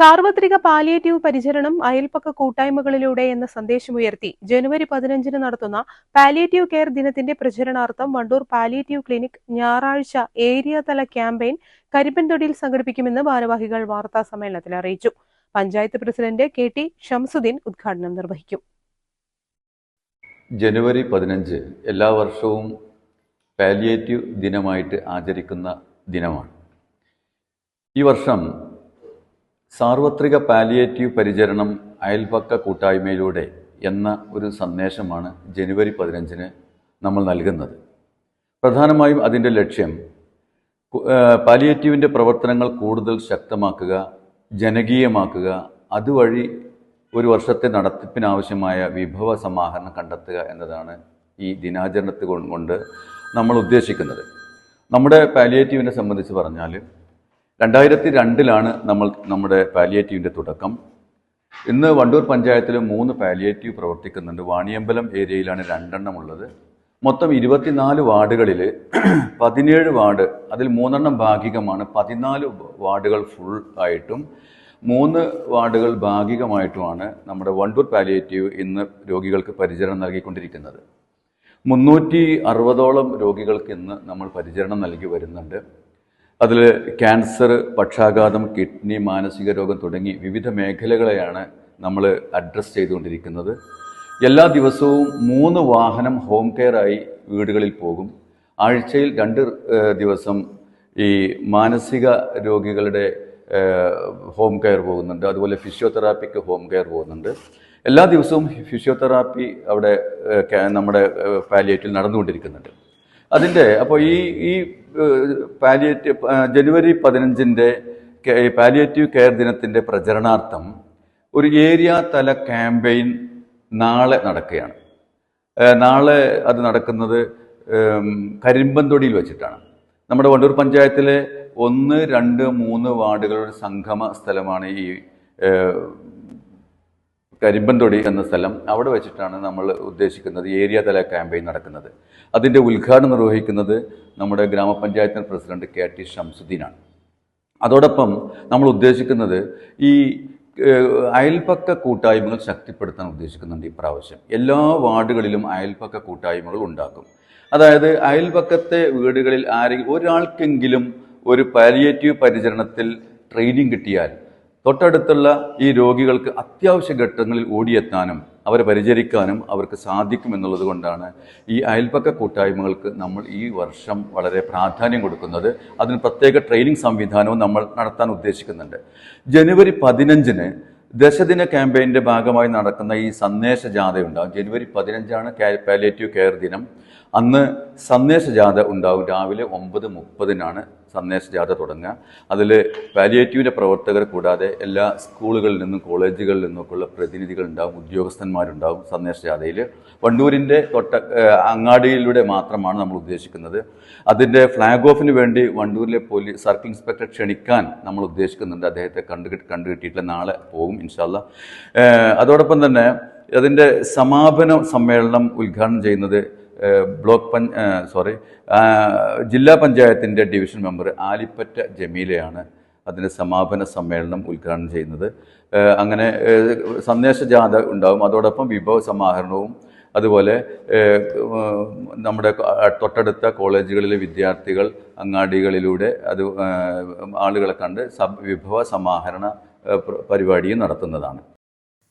സാർവത്രിക പാലിയേറ്റീവ് പരിചരണം അയൽപ്പക്ക കൂട്ടായ്മകളിലൂടെ എന്ന സന്ദേശമുയർത്തി ജനുവരി പതിനഞ്ചിന് നടത്തുന്ന പാലിയേറ്റീവ് കെയർ ദിനത്തിന്റെ പ്രചരണാർത്ഥം വണ്ടൂർ പാലിയേറ്റീവ് ക്ലിനിക് ഞായറാഴ്ച ഏരിയ തല ക്യാമ്പയിൻ കരിപ്പൻതൊടിയിൽ സംഘടിപ്പിക്കുമെന്ന് ഭാരവാഹികൾ വാർത്താ സമ്മേളനത്തിൽ അറിയിച്ചു. Panchayat president K T Shamsuddin ഉദ്ഘാടനം നിർവഹിക്കും. ജനുവരി പതിനഞ്ച് എല്ലാ വർഷവും പാലിയേറ്റീവ് ദിനമായിട്ട് ആചരിക്കുന്ന ദിനമാണ്. ഈ വർഷം സാർവത്രിക പാലിയേറ്റീവ് പരിചരണം അയൽപക്ക കൂട്ടായ്മയിലൂടെ എന്ന ഒരു സന്ദേശമാണ് ജനുവരി പതിനഞ്ചിന് നമ്മൾ നൽകുന്നത്. പ്രധാനമായും അതിന്റെ ലക്ഷ്യം പാലിയേറ്റീവിന്റെ പ്രവർത്തനങ്ങൾ കൂടുതൽ ശക്തമാക്കുക ജനകീയമാക്കുക അതുവഴി ഒരു വർഷത്തെ നടത്തിപ്പിനാവശ്യമായ വിഭവ സമാഹരണം കണ്ടെത്തുക എന്നതാണ് ഈ ദിനാചരണത്തെ കൊണ്ട് നമ്മൾ ഉദ്ദേശിക്കുന്നത്. നമ്മുടെ പാലിയേറ്റീവിനെ സംബന്ധിച്ച് പറഞ്ഞാൽ രണ്ടായിരത്തി രണ്ടിലാണ് നമ്മൾ നമ്മുടെ പാലിയേറ്റീവിന്റെ തുടക്കം. ഇന്ന് വണ്ടൂർ പഞ്ചായത്തിൽ മൂന്ന് പാലിയേറ്റീവ് പ്രവർത്തിക്കുന്നുണ്ട്. വാണിയമ്പലം ഏരിയയിലാണ് രണ്ടെണ്ണം ഉള്ളത്. മൊത്തം ഇരുപത്തിനാല് വാർഡുകളിൽ പതിനേഴ് വാർഡ് അതിൽ മൂന്നെണ്ണം ഭാഗികമാണ്. പതിനാല് വാർഡുകൾ ഫുൾ ആയിട്ടും മൂന്ന് വാർഡുകൾ ഭാഗികമായിട്ടുമാണ് നമ്മുടെ വണ്ടൂർ പാലിയേറ്റീവ് ഇന്ന് രോഗികൾക്ക് പരിചരണം നൽകിക്കൊണ്ടിരിക്കുന്നത്. മുന്നൂറ്റി അറുപതോളം രോഗികൾക്ക് ഇന്ന് നമ്മൾ പരിചരണം നൽകി വരുന്നുണ്ട്. അതിൽ ക്യാൻസർ പക്ഷാഘാതം കിഡ്നി മാനസിക രോഗം തുടങ്ങി വിവിധ മേഖലകളെയാണ് നമ്മൾ അഡ്രസ്സ് ചെയ്തുകൊണ്ടിരിക്കുന്നത്. എല്ലാ ദിവസവും മൂന്ന് വാഹനം ഹോം കെയറായി വീടുകളിൽ പോകും. ആഴ്ചയിൽ രണ്ട് ദിവസം ഈ മാനസിക രോഗികളുടെ ഹോം കെയർ പോകുന്നുണ്ട്. അതുപോലെ ഫിസിയോതെറാപ്പിക്ക് ഹോം കെയർ പോകുന്നുണ്ട്. എല്ലാ ദിവസവും ഫിസിയോതെറാപ്പി അവിടെ നമ്മുടെ പാലിയേറ്റിൽ നടന്നുകൊണ്ടിരിക്കുന്നുണ്ട്. അതിന്റെ അപ്പോൾ ഈ ഈ പാലിയേറ്റീവ് ജനുവരി പതിനഞ്ചിന്റെ പാലിയേറ്റീവ് കെയർ ദിനത്തിന്റെ പ്രചരണാർത്ഥം ഒരു ഏരിയ തല ക്യാമ്പയിൻ നാളെ നടക്കുകയാണ്. നാളെ അത് നടക്കുന്നത് കരിമ്പന്തൊടിയിൽ വെച്ചിട്ടാണ്. നമ്മുടെ വണ്ടൂർ പഞ്ചായത്തിലെ ഒന്ന് രണ്ട് മൂന്ന് വാർഡുകളുടെ സംഗമ സ്ഥലമാണ് ഈ കരിമ്പൻതൊടി എന്ന സ്ഥലം അവിടെ വെച്ചിട്ടാണ് നമ്മൾ ഉദ്ദേശിക്കുന്നത് ഏരിയ തല ക്യാമ്പയിൻ നടക്കുന്നത്. അതിന്റെ ഉദ്ഘാടനം നിർവഹിക്കുന്നത് നമ്മുടെ ഗ്രാമപഞ്ചായത്ത് പ്രസിഡന്റ് കെ ടി ഷംസുദ്ദീനാണ് അതോടൊപ്പം നമ്മൾ ഉദ്ദേശിക്കുന്നത് ഈ അയൽപക്ക കൂട്ടായ്മകൾ ശക്തിപ്പെടുത്താൻ ഉദ്ദേശിക്കുന്നുണ്ട് ഇപ്രാവശ്യം എല്ലാ വാർഡുകളിലും അയൽപക്ക കൂട്ടായ്മകൾ ഉണ്ടാക്കും. അതായത് അയൽപക്കത്തെ വീടുകളിൽ ആരെങ്കിലും ഒരാൾക്കെങ്കിലും ഒരു പാലിയേറ്റീവ് പരിചരണത്തിൽ ട്രെയിനിങ് കിട്ടിയാൽ തൊട്ടടുത്തുള്ള ഈ രോഗികൾക്ക് അത്യാവശ്യ ഘട്ടങ്ങളിൽ ഓടിയെത്താനും അവരെ പരിചരിക്കാനും അവർക്ക് സാധിക്കും എന്നുള്ളത് കൊണ്ടാണ് ഈ അയൽപക്ക കൂട്ടായ്മകൾക്ക് നമ്മൾ ഈ വർഷം വളരെ പ്രാധാന്യം കൊടുക്കുന്നത്. അതിന് പ്രത്യേക ട്രെയിനിങ് സംവിധാനവും നമ്മൾ നടത്താൻ ഉദ്ദേശിക്കുന്നുണ്ട്. ജനുവരി പതിനഞ്ചിന് ദശദിന ക്യാമ്പയിന്റെ ഭാഗമായി നടക്കുന്ന ഈ സന്ദേശ ജാഥ ഉണ്ടാകും ജനുവരി പതിനഞ്ചാണ് പാലിയേറ്റീവ് കെയർ ദിനം. അന്ന് സന്ദേശ ജാഥ ഉണ്ടാകും രാവിലെ ഒമ്പത് മുപ്പതിനാണ് സന്ദേശ ജാഥ തുടങ്ങുക. അതിൽ പാലിയേറ്റീവിന്റെ പ്രവർത്തകർ കൂടാതെ എല്ലാ സ്കൂളുകളിൽ നിന്നും കോളേജുകളിൽ നിന്നൊക്കെയുള്ള പ്രതിനിധികൾ ഉണ്ടാവും ഉദ്യോഗസ്ഥന്മാരുണ്ടാവും സന്ദേശ ജാഥയിൽ വണ്ടൂരിന്റെ തൊട്ട അങ്ങാടിയിലൂടെ മാത്രമാണ് നമ്മൾ ഉദ്ദേശിക്കുന്നത്. അതിന്റെ ഫ്ലാഗ് ഓഫിന് വേണ്ടി വണ്ടൂരിലെ പോലീസ് സർക്കിൾ ഇൻസ്പെക്ടർ ക്ഷണിക്കാൻ നമ്മൾ ഉദ്ദേശിക്കുന്നുണ്ട്. അദ്ദേഹത്തെ കണ്ടു കണ്ടുകിട്ടിയിട്ടില്ല നാളെ പോകും ഇൻഷാല്ല അതോടൊപ്പം തന്നെ അതിന്റെ സമാപന സമ്മേളനം ഉദ്ഘാടനം ചെയ്യുന്നത് ബ്ലോക്ക് പഞ്ച സോറി ജില്ലാ പഞ്ചായത്തിന്റെ ഡിവിഷൻ മെമ്പർ ആലിപ്പറ്റ ജമീലയാണ് അതിന്റെ സമാപന സമ്മേളനം ഉദ്ഘാടനം ചെയ്യുന്നത്. അങ്ങനെ സന്ദേശ ജാഥ ഉണ്ടാവും. അതോടൊപ്പം വിഭവ സമാഹരണവും അതുപോലെ നമ്മുടെ തൊട്ടടുത്ത കോളേജുകളിലെ വിദ്യാർത്ഥികൾ അങ്ങാടികളിലൂടെ അത് ആളുകളെ കണ്ട് വിഭവ സമാഹരണ പരിപാടിയും നടത്തുന്നതാണ്.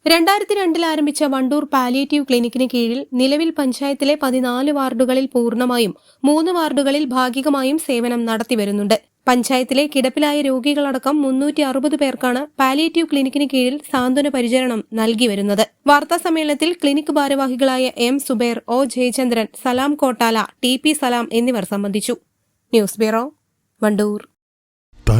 രണ്ടായിരത്തി രണ്ടിൽ ആരംഭിച്ച വണ്ടൂർ പാലിയേറ്റീവ് ക്ലിനിക്കിന് കീഴിൽ നിലവിൽ പഞ്ചായത്തിലെ പതിനാല് വാർഡുകളിൽ പൂർണമായും മൂന്ന് വാർഡുകളിൽ ഭാഗികമായും സേവനം നടത്തിവരുന്നുണ്ട് പഞ്ചായത്തിലെ കിടപ്പിലായ രോഗികളടക്കം മുന്നൂറ്റി അറുപത് പേർക്കാണ് പാലിയേറ്റീവ് ക്ലിനിക്കിന് കീഴിൽ സാന്ത്വന പരിചരണം നൽകി വരുന്നത്. വാർത്താ സമ്മേളനത്തിൽ ക്ലിനിക് ഭാരവാഹികളായ M Zubair O Jayachandran Salam Kottala T P Salam എന്നിവർ സംബന്ധിച്ചു. News bureau Wandoor.